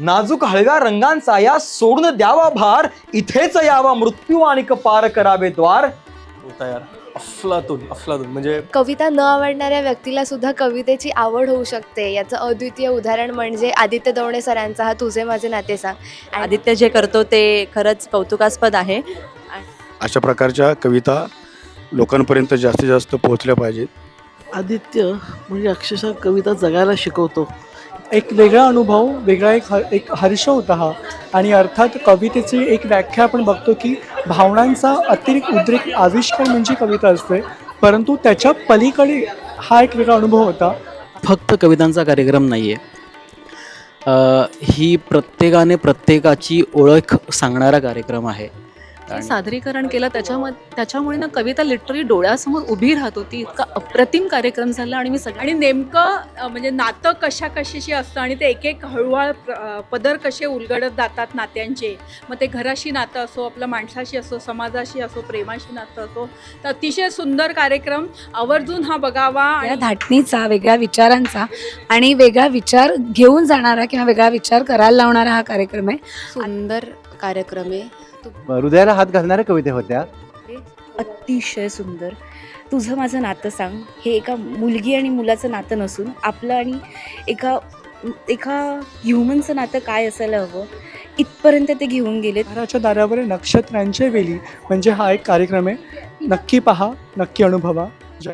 नाजूक हळव्या रंगांचा या सोडून द्यावा भार इथेच यावा मृत्यू आणि पार करावे द्वार. तयार. अफलातून अफलातून. म्हणजे कविता न आवडणाऱ्या व्यक्तीला सुद्धा कवितेची आवड होऊ शकते. याचं अद्वितीय उदाहरण म्हणजे आदित्य दवणे सरांचा हा तुझे माझे नाते सांग. आदित्य जे करतो ते खरंच कौतुकास्पद आहे. अशा प्रकारच्या कविता लोकांपर्यंत जास्तीत जास्त पोहोचल्या पाहिजेत. आदित्य म्हणजे अक्षरशः कविता जगायला शिकवतो. एक वेगळा अनुभव वेगळा एक ह एक हर्ष होता हा. आणि अर्थात कवितेची एक व्याख्या आपण बघतो की भावनांचा अतिरिक्त उद्रेक आविष्कार म्हणजे कविता असते. परंतु त्याच्या पलीकडे हा एक वेगळा अनुभव होता. फक्त कवितांचा कार्यक्रम नाही आहे ही प्रत्येकाने प्रत्येकाची ओळख सांगणारा कार्यक्रम आहे. सादरीकरण केलं त्याच्यामध्ये त्याच्यामुळे ना कविता लिटरली डोळ्यासमोर उभी राहत होती. इतका अप्रतिम कार्यक्रम झाला आणि मी सगळ्या आणि नेमकं म्हणजे नातं कशा कशाशी असतं आणि ते एक एक हळूहळ पदर कसे उलगडत जातात नात्यांचे. मग ते घराशी नातं असो आपल्या माणसाशी असो समाजाशी असो प्रेमाशी नातं असो तर अतिशय सुंदर कार्यक्रम. आवर्जून हा बघावा धाटणीचा वेगळ्या विचारांचा आणि वेगळा विचार घेऊन जाणारा किंवा वेगळा विचार करायला लावणारा हा कार्यक्रम आहे. सुंदर कार्यक्रम आहे. हृदयाला हात घालणाऱ्या कविता होत्या. अतिशय सुंदर. तुझं माझं नातं सांग. हे एका मुलगी आणि मुलाचं नातं नसून आपलं आणि एका एका ह्युमनचं नातं काय असायला हवं? इथपर्यंत ते घेऊन गेलेत. घराच्या दारावर नक्षत्रांचे वेली. म्हणजे हा एक कार्यक्रम आहे. नक्की पहा नक्की अनुभवा. जय